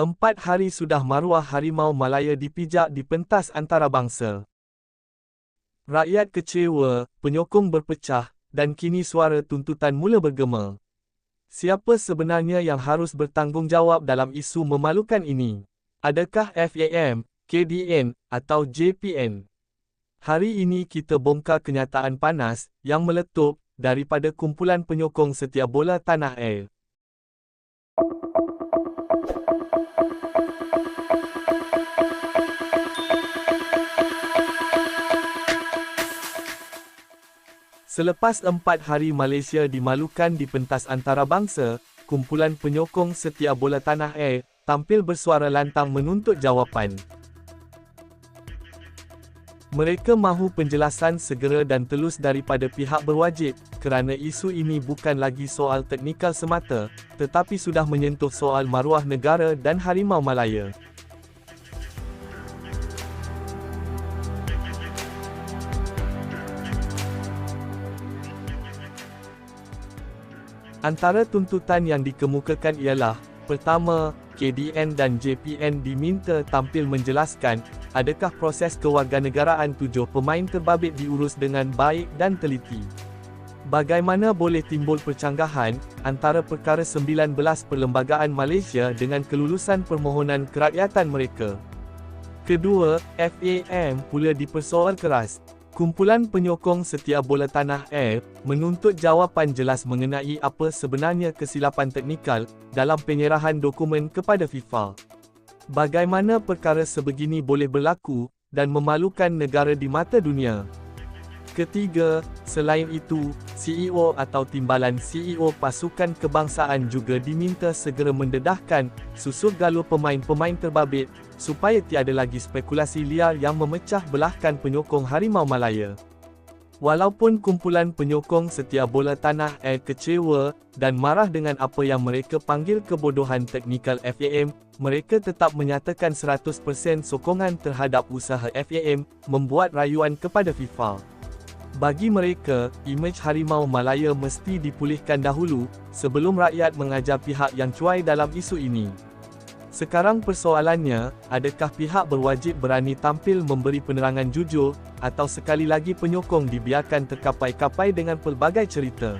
Empat hari sudah maruah harimau Malaya dipijak di pentas antarabangsa. Rakyat kecewa, penyokong berpecah, dan kini suara tuntutan mula bergema. Siapa sebenarnya yang harus bertanggungjawab dalam isu memalukan ini? Adakah FAM, KDN, atau JPN? Hari ini kita bongkar kenyataan panas yang meletup daripada kumpulan penyokong setiap bola tanah air. Selepas empat hari Malaysia dimalukan di pentas antarabangsa, kumpulan penyokong setiap bola tanah air tampil bersuara lantang menuntut jawapan. Mereka mahu penjelasan segera dan telus daripada pihak berwajib kerana isu ini bukan lagi soal teknikal semata, tetapi sudah menyentuh soal maruah negara dan harimau Malaya. Antara tuntutan yang dikemukakan ialah, pertama, KDN dan JPN diminta tampil menjelaskan, adakah proses kewarganegaraan tujuh pemain terbabit diurus dengan baik dan teliti. Bagaimana boleh timbul percanggahan antara perkara 19 perlembagaan Malaysia dengan kelulusan permohonan kerakyatan mereka? Kedua, FAM pula dipersoal keras, Kumpulan penyokong setiap bola tanah air menuntut jawapan jelas mengenai apa sebenarnya kesilapan teknikal dalam penyerahan dokumen kepada FIFA. Bagaimana perkara sebegini boleh berlaku dan memalukan negara di mata dunia? Ketiga, selain itu, CEO atau timbalan CEO pasukan kebangsaan juga diminta segera mendedahkan susur galur pemain-pemain terbabit supaya tiada lagi spekulasi liar yang memecah belahkan penyokong Harimau Malaya. Walaupun kumpulan penyokong setiap bola tanah air kecewa dan marah dengan apa yang mereka panggil kebodohan teknikal FAM, mereka tetap menyatakan 100% sokongan terhadap usaha FAM membuat rayuan kepada FIFA. Bagi mereka, imej Harimau Malaya mesti dipulihkan dahulu sebelum rakyat mengajar pihak yang cuai dalam isu ini. Sekarang persoalannya, adakah pihak berwajib berani tampil memberi penerangan jujur, atau sekali lagi penyokong dibiarkan terkapai-kapai dengan pelbagai cerita?